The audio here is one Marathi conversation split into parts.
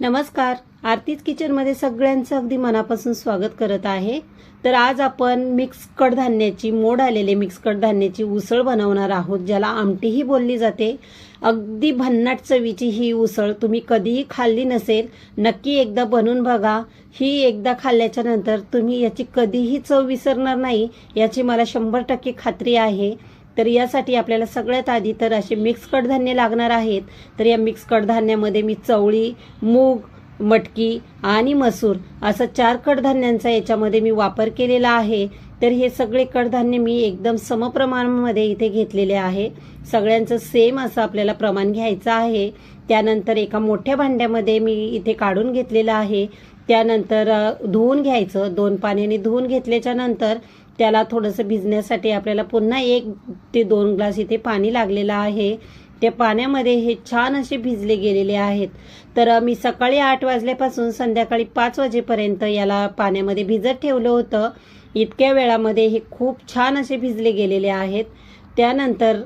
नमस्कार. आरतीज किचनमध्ये सगळ्यांचं अगदी मनापासून स्वागत करत आहे. तर आज आपण मिक्स कडधान्याची मोड आलेले मिक्स कडधान्याची उसळ बनवणार आहोत ज्याला आमटीही बोलली जाते. अगदी भन्नाट चवीची ही उसळ तुम्ही कधीही खाल्ली नसेल नक्की एकदा बनवून बघा. ही एकदा खाल्ल्याच्या नंतर तुम्ही याची कधीही चव विसरणार नाही याची मला शंभर टक्के खात्री आहे. तर यासाठी आपल्याला सगळ्यात आधी तर असे मिक्स कडधान्य लागणार आहेत. तर या मिक्स कडधान्यामध्ये मी चवळी मूग मटकी आणि मसूर असं चार कडधान्यांचा याच्यामध्ये मी वापर केलेला आहे. तर हे सगळे कडधान्य मी एकदम समप्रमाणामध्ये इथे घेतलेले आहे. सगळ्यांचं सेम असं आपल्याला प्रमाण घ्यायचं आहे. त्यानंतर एका मोठ्या भांड्यामध्ये मी इथे काढून घेतलेलं आहे. त्यानंतर धुवून घ्यायचं. दोन पाण्याने धुवून घेतल्याच्या नंतर त्याला थोडंसं भिजण्यासाठी आपल्याला पुन्हा एक ते दोन ग्लास इथे पाणी लागलेलं आहे. त्या पाण्यामध्ये हे छान असे भिजले गेलेले आहेत. तर मी सकाळी आठ वाजल्यापासून संध्याकाळी पाच वाजेपर्यंत याला पाण्यामध्ये भिजत ठेवलं होतं. इतक्या वेळामध्ये हे खूप छान असे भिजले गेलेले आहेत. त्यानंतर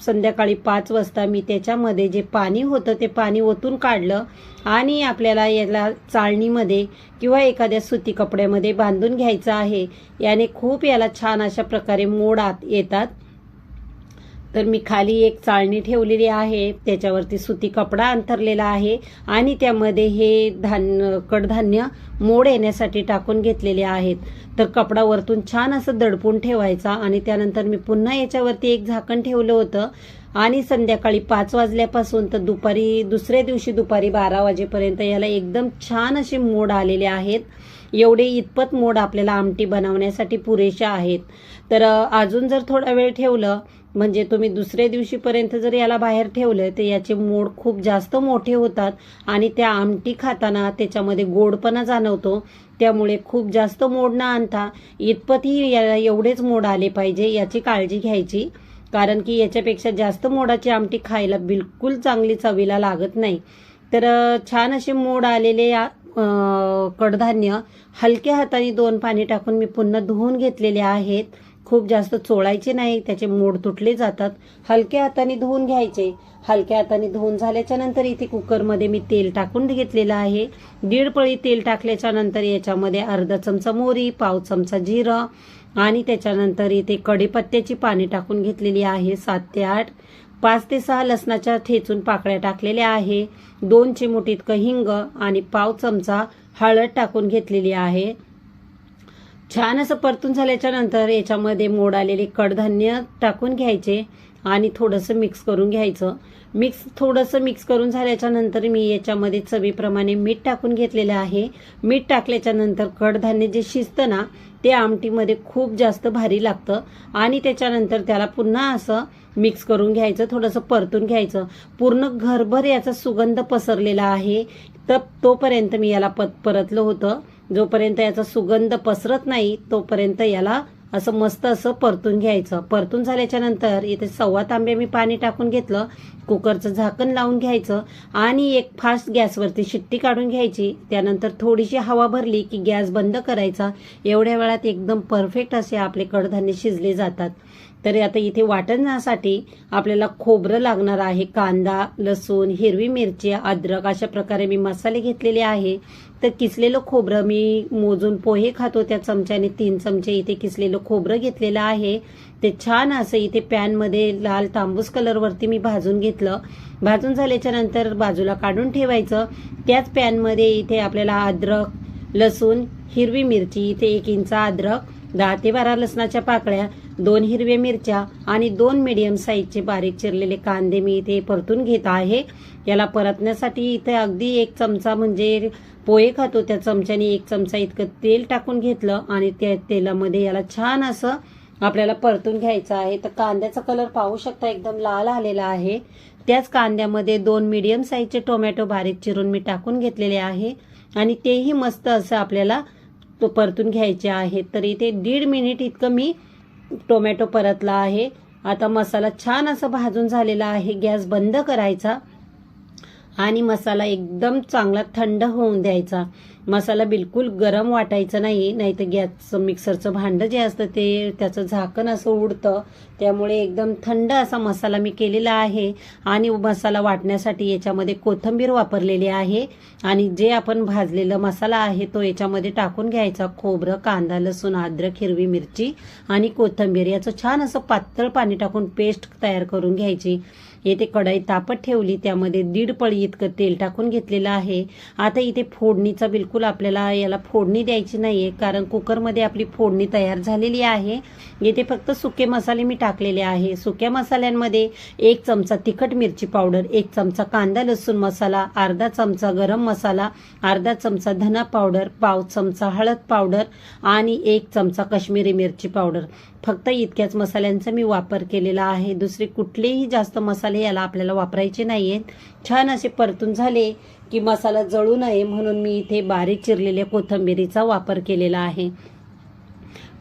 संध्याकाळी पाच वाजता मी त्याच्यामध्ये जे पाणी होतं ते पाणी ओतून काढलं आणि आपल्याला याला चाळणीमध्ये किंवा एखाद्या सुती कपड्यामध्ये बांधून घ्यायचं आहे. याने खूप याला छान अशा प्रकारे मोड आत येतात. तर मी खाली एक चाळणी ठेवलेली आहे त्याच्यावरती सुती कपडा अंथरलेला आहे आणि त्यामध्ये हे धान्य कडधान्य मोड येण्यासाठी टाकून घेतलेले आहेत. तर कपडा वरतून छान असं दडपून ठेवायचा आणि त्यानंतर मी पुन्हा याच्यावरती एक झाकण ठेवलं होतं. आणि संध्याकाळी पाच वाजल्यापासून तर दुपारी दुसऱ्या दिवशी दुपारी बारा वाजेपर्यंत याला एकदम छान असे मोड आलेले आहेत. एवढे इतपत मोड आपल्याला आमटी बनवण्यासाठी पुरेशा आहेत. तर अजून जर थोडा वेळ ठेवलं म्हणजे तुम्ही दुसऱ्या दिवशीपर्यंत जर याला बाहेर ठेवलं तर याचे मोड खूप जास्त मोठे होतात आणि त्या आमटी खाताना त्याच्यामध्ये गोडपणा जाणवतो. त्यामुळे खूप जास्त मोड न आणता इतपतही याला एवढेच मोड आले पाहिजे याची काळजी घ्यायची. कारण की याच्यापेक्षा जास्त मोडाची आमटी खायला बिलकुल चांगली चवीला लागत नाही. तर छान असे मोड आलेले या कडधान्य हलक्या हाताने दोन पाणी टाकून मी पुन्हा धुवून घेतलेले आहेत. खूप जास्त चोळायचे नाही त्याचे मोड तुटले जातात. हलक्या हाताने धुवून घ्यायचे. हलक्या हाताने धुवून झाल्याच्यानंतर इथे कुकरमध्ये मी तेल टाकून घेतलेलं आहे. दीड पळी तेल टाकल्याच्या नंतर याच्यामध्ये अर्धा चमचा मोरी पाव चमचा जिरं आणि त्याच्यानंतर इथे कढीपत्त्याची पाने टाकून घेतलेली आहे सात ते आठ. पाच ते सहा लसणाच्या ठेचून पाकळ्या टाकलेल्या आहे. दोन चिमूट इतकं हिंग आणि पाव चमचा हळद टाकून घेतलेली आहे. छान असं परतून झाल्याच्यानंतर याच्यामध्ये मोड आलेले कडधान्य टाकून घ्यायचे आणि थोडंसं मिक्स करून घ्यायचं. मिक्स थोडंसं मिक्स करून झाल्याच्यानंतर मी याच्यामध्ये चवीप्रमाणे मीठ टाकून घेतलेलं आहे. मीठ टाकल्याच्यानंतर कडधान्य जे शिजतं ना ते आमटीमध्ये खूप जास्त भारी लागतं. आणि त्याच्यानंतर त्याला पुन्हा असं मिक्स करून घ्यायचं थोडंसं परतून घ्यायचं. पूर्ण घरभर याचा सुगंध पसरलेला आहे. तर तोपर्यंत मी याला पत परतलं होतं. जोपर्यंत याचा सुगंध पसरत नाही तोपर्यंत याला असं मस्त असं परतून घ्यायचं. परतून झाल्याच्यानंतर इथे सव्वा तांबे मी पाणी टाकून घेतलं कुकरचं झाकण लावून घ्यायचं आणि एक फास्ट गॅसवरती शिट्टी काढून घ्यायची. त्यानंतर थोडीशी हवा भरली की गॅस बंद करायचा. एवढ्या वेळात एकदम परफेक्ट असे आपले कडधान्य शिजले जातात. तर आता इथे वाटण्यासाठी आपल्याला खोबरं लागणार आहे कांदा लसूण हिरवी मिरची अद्रक अशा प्रकारे मी मसाले घेतलेले आहे. तर किसलेलं खोबरं मी मोजून पोहे खातो त्या चमच्याने तीन चमचे इथे किसलेलं खोबरं घेतलेलं आहे. ते छान असं इथे पॅनमध्ये लाल तांबूस कलरवरती मी भाजून घेतलं. भाजून झाल्याच्यानंतर बाजूला काढून ठेवायचं. त्याच पॅनमध्ये इथे आपल्याला अद्रक लसूण हिरवी मिरची इथे एक इंच अद्रक दहा ते बारा लसणाच्या पाकळ्या दोन हिरव्या मिरच्या आणि दोन मिडियम साईजचे बारीक चिरलेले कांदे मी इथे परतून घेत आहे. याला परतण्यासाठी इथे अगदी एक चमचा म्हणजे पोहे खातो. त्या चमच्याने एक चमचा इतकं तेल टाकून घेतलं आणि त्या तेलामध्ये याला छान असं आपल्याला परतून घ्यायचं आहे. तर कांद्याचा कलर पाहू शकता एकदम लाल आलेला आहे. त्याच कांद्यामध्ये दोन मीडियम साईजचे टोमॅटो बारीक चिरून मी टाकून घेतलेले आहे. आणि तेही मस्त असं आपल्याला तो परतून घ्यायचे आहेत तर इथे दीड मिनिट इतकं मी टोमॅटो परतला आहे. आता मसाला छान असा भाजून झालेला आहे. गॅस बंद करायचा. आणि मसाला एकदम चांगला थंड होऊन द्यायचा. मसाला बिलकुल गरम वाटायचा नाही नाही तर गॅसचं मिक्सरचं भांडं जे असतं ते त्याचं झाकण असं उडतं. त्यामुळे एकदम थंड असा मसाला मी केलेला आहे. आणि मसाला वाटण्यासाठी याच्यामध्ये कोथिंबीर वापरलेली आहे. आणि जे आपण भाजलेला मसाला आहे तो याच्यामध्ये टाकून घ्यायचा. खोबरं कांदा लसूण अद्रक हिरवी मिरची आणि कोथिंबीर. याचं छान असं पातळ पाणी टाकून पेस्ट तयार करून घ्यायची. येथे कढई तापत ठेवली त्यामध्ये दीड पळी इतकं तेल टाकून घेतलेलं आहे. आता इथे फोडणीचा बिलकुल आपल्याला याला फोडणी द्यायची नाहीये कारण कुकरमध्ये आपली फोडणी तयार झालेली आहे. येथे फक्त सुके मसाले मी टाकलेले आहे. सुक्या मसाल्यांमध्ये एक चमचा तिखट मिरची पावडर एक चमचा कांदा लसूण मसाला अर्धा चमचा गरम मसाला अर्धा चमचा धना पावडर पाव चमचा हळद पावडर आणि एक चमचा काश्मीरी मिरची पावडर. फक्त इतक्याच मसाल्यांचा मी वापर केलेला आहे. दुसरे कुठलेही जास्त मसाले याला आपल्याला वापरायचे नाही आहेत छान असे परतून झाले की मसाला जळू नये म्हणून मी इथे बारीक चिरलेल्या कोथंबिरीचा वापर केलेला आहे.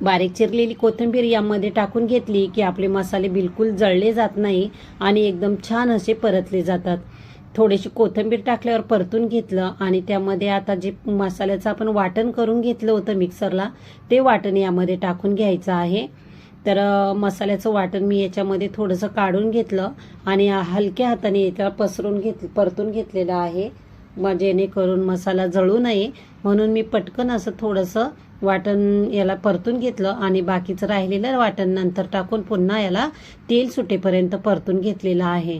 बारीक चिरलेली कोथिंबीर यामध्ये टाकून घेतली की आपले मसाले बिलकुल जळले जात नाही आणि एकदम छान असे परतले जातात. थोडीशी कोथिंबीर टाकल्यावर परतून घेतलं आणि त्यामध्ये आता जे मसाल्याचं आपण वाटण करून घेतलं होतं मिक्सरला ते वाटण यामध्ये टाकून घ्यायचं आहे. तर मसाल्याचं वाटण मी याच्यामध्ये थोडंसं काढून घेतलं आणि हलक्या हाताने याच्यावर पसरून घेत परतून घेतलेलं आहे. मग जेणेकरून मसाला जळू नये. म्हणून मी पटकन असं थोडंसं वाटण याला परतून घेतलं आणि बाकीचं राहिलेलं वाटण नंतर टाकून पुन्हा याला तेल सुटेपर्यंत परतून घेतलेलं आहे.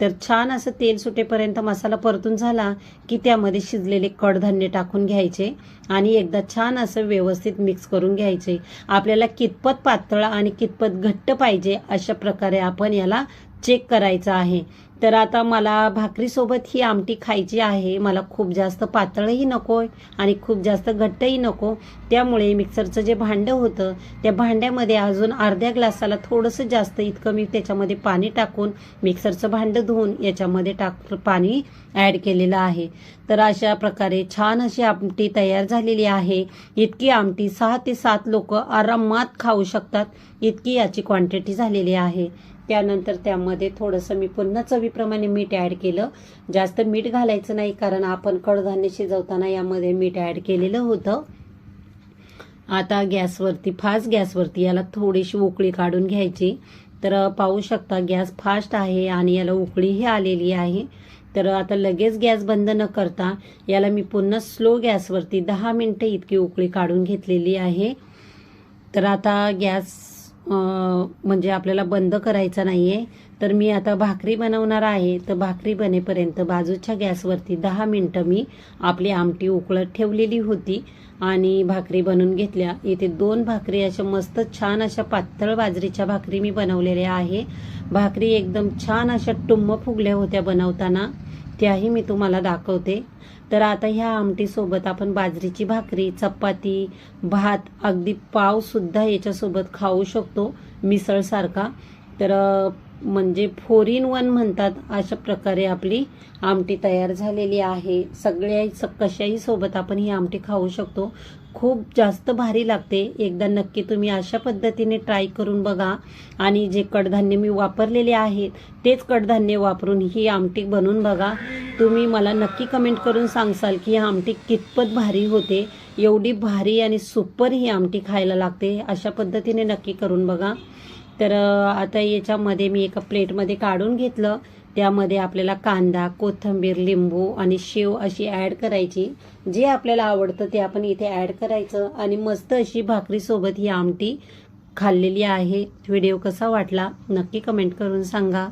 तर छान असं तेल सुटेपर्यंत मसाला परतून झाला की त्यामध्ये शिजलेले कडधान्य टाकून घ्यायचे आणि एकदा छान असं व्यवस्थित मिक्स करून घ्यायचे. आपल्याला कितपत पातळ आणि कितपत घट्ट पाहिजे अशा प्रकारे आपण याला चेक करायचं आहे. तर आता मला भाकरीसोबत ही आमटी खायची आहे. मला खूप जास्त पातळही नको आणि खूप जास्त घट्टही नको. त्यामुळे मिक्सरचं जे भांडं होतं त्या भांड्यामध्ये अजून अर्ध्या ग्लासाला थोडंसं जास्त इतकं मी त्याच्यामध्ये पाणी टाकून मिक्सरचं भांडं धुवून याच्यामध्ये टाक पाणी ॲड केलेलं आहे. तर अशा प्रकारे छान अशी आमटी तयार झालेली आहे. इतकी आमटी सहा ते सात लोक आरामात खाऊ शकतात. इतकी याची क्वांटिटी झालेली आहे. त्यानंतर त्यामध्ये थोडंसं मी पुन्हा चवीप्रमाणे मीठ ॲड केलं. जास्त मीठ घालायचं नाही कारण आपण कडधान्य शिजवताना यामध्ये मीठ ॲड केलेलं होतं. आता गॅसवरती फास्ट गॅसवरती याला थोडीशी उकळी काढून घ्यायची. तर पाहू शकता गॅस फास्ट आहे आणि याला उकळीही आलेली आहे. तर आता लगेच गॅस बंद न करता याला मी पुन्हा स्लो गॅसवरती दहा मिनटं इतकी उकळी काढून घेतलेली आहे. तर आता गॅस म्हणजे आपल्याला बंद करायचा नाही आहे तर मी आता भाकरी बनवणार आहे. तर भाकरी बनेपर्यंत बाजूच्या गॅसवरती दहा मिनटं मी आपली आमटी उकळत ठेवलेली होती आणि भाकरी बनवून घेतल्या. इथे दोन भाकरी अशा मस्त छान अशा पातळ बाजरीच्या भाकरी मी बनवलेल्या आहे. भाकरी एकदम छान अशा टुंब फुगल्या होत्या बनवताना. त्याही मी तुम्हाला दाखवते. तर आता ह्या आमटीसोबत आपण बाजरीची भाकरी चपाती भात अगदी पावसुद्धा याच्यासोबत खाऊ शकतो मिसळसारखा. तर म्हणजे फोर इन वन म्हणतात अशा प्रकारे आपली आमटी तयार झालेली आहे. सगळ्या स- कशाही सोबत आपण ही आमटी खाऊ शकतो. खूप जास्त भारी लागते. एकदा नक्की तुम्ही अशा पद्धतीने ट्राय करून बघा. आणि जे कडधान्य मी वापरलेले आहेत तेच कडधान्य वापरून ही आमटी बनवून बघा. तुम्ही मला नक्की कमेंट करून सांगसाल की ही आमटी कितपत भारी होते. एवढी भारी आणि सुपर ही आमटी खायला लागते. अशा पद्धतीने नक्की करून बघा. तर आता याच्यामध्ये मी एका प्लेटमध्ये काढून घेतलं. त्यामध्ये आपल्याला कांदा कोथिंबीर लिंबू आणि शेव अशी ॲड करायची. जे आपल्याला आवडतं ते आपण इथे ॲड करायचं. आणि मस्त अशी भाकरीसोबत ही आमटी खाल्लेली आहे. व्हिडिओ कसा वाटला नक्की कमेंट करून सांगा.